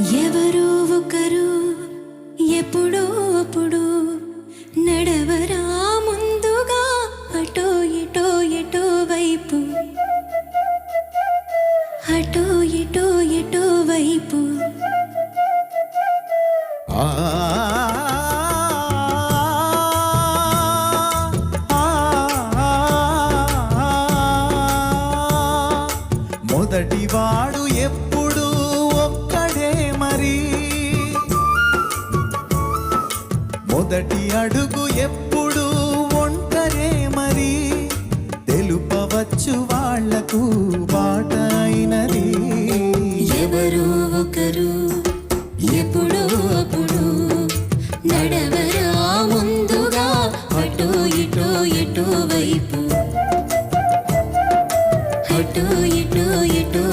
ఎవరో ఒకరు ఎప్పుడో అప్పుడు నడవరా ముందుగా అటో ఇటో ఎటో వైపు. అటో ఇటో ఎటో వైపు. ఆ మొదటివాడు ఎప్పుడు మొదటి అడుగు ఎప్పుడు ఒంటరే మరి. తెలుపవచ్చు వాళ్ళకు బాట అయినది. ఎవరు ఒకరు ఎప్పుడు అప్పుడు నడవరా ముందుగా అటు ఇటు ఇటు వైపు. అటు ఇటు ఇటు